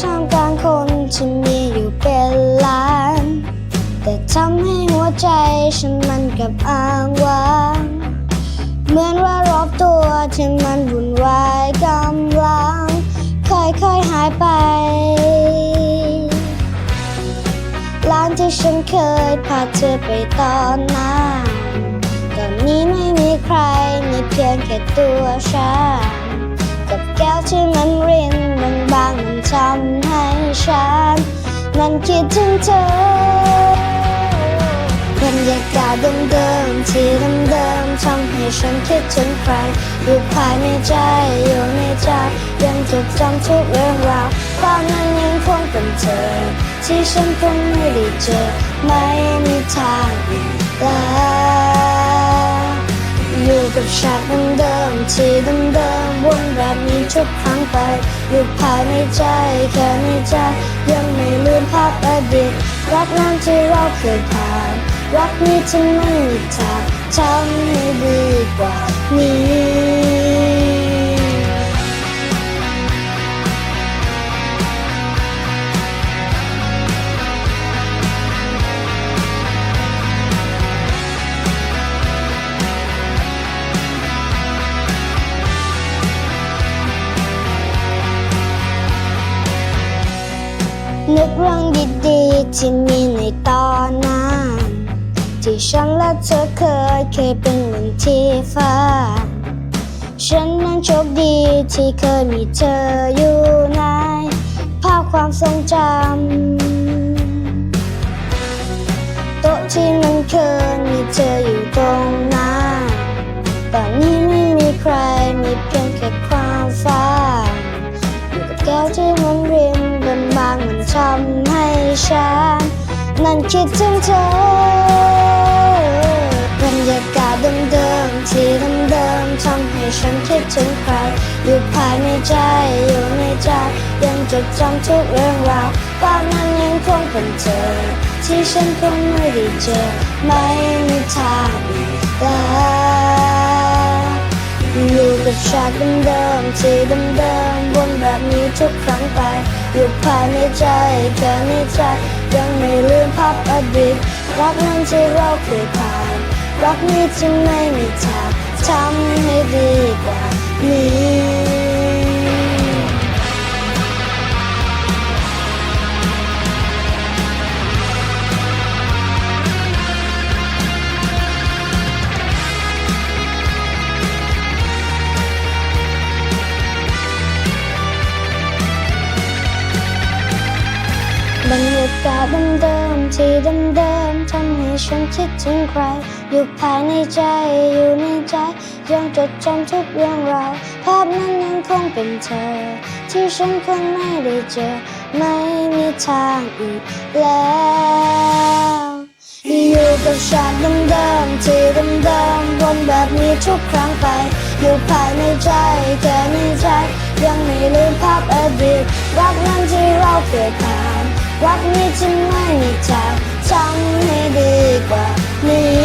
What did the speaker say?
ท่ามกลางคนที่มีอยู่เป็นล้าน แต่ทำให้หัวใจฉันมันกับอ้างว้างเหมือนว่ารอบตัวที่มันวุ่นวายกำลังค่อยๆหายไปร้านที่ฉันเคยพาเธอไปตอนนั้นตอนนี้ไม่มีใครมีเพียงแค่ตัวฉัน กับแก้วที่มันรินบางมันทำให้ฉันนั้นคิดถึงเธอบรรยากาศเดิมๆที่เดิมๆทำให้ฉันคิดถึงใครอยู่ภายในใจอยู่ในใจยังจดจำทุกเรื่องราวตอนนั้นยังคงเป็นเธอ ที่ฉันคงไม่ได้เจอ ไม่มีทางอีกแล้วอยู่กับฉากเดิม ที่เดิมๆวนแบบนี้ทุกครั้งไปอยู่ภายในใจแค่ในใจ ยังไม่ลืมภาพอดีตรักนั้นที่เราเคยผ่าน รักนี้ที่ไม่มีทางทำให้ดีกว่านี้ นึกเรื่องดีๆ ที่มีในตอนนั้น ที่ฉันและเธอเคยเคยเป็นเหนึ่งที่ฝันฉันนั้นโชคดีที่เคยมีเธออยู่ใน ภาพความทรงจำโต๊ะที่มันเคยมีเธออยู่ตรงนั้นตอนนี้ไม่มีใคร นั้นคิดถึงเธอบรรยากาศเดิมๆที่เดิมๆทำให้ฉันคิดถึงใคร อยู่ภายในใจอยู่ในใจ ยังจดจำทุกเรื่องราวตอนนั้นยังคงเป็นเธอ ที่ฉันคงไม่ได้เจอ ไม่มีทางอีกแล้วอยู่กับฉากเดิมๆที่เดิมๆวนแบบนี้ทุกครั้งไป อยู่ภายในใจแค่ในใจ รักนั้นที่เราเคยผ่าน รักนี้ที่ไม่มีทางทำให้ดีกว่า รรยากาศเดิมๆที่เดิมๆทำให้ฉันคิดถึงใคร อยู่ภายในใจอยู่ในใจ ยังจดจำทุกเรื่องราวภาพนั้นยังคงเป็นเธอ ที่ฉันคงไม่ได้เจอ ไม่มีทางอีกแล้วอยู่กับฉากเดิมๆที่เดิมๆวนแบบนี้ทุกครั้งไป อยู่ภายในใจแค่ในใจ ยังไม่ลืมภาพอดีตรักนั้นที่เราเคยผ่าน รักนี้จะไม่จากจำให้ดีกว่านี้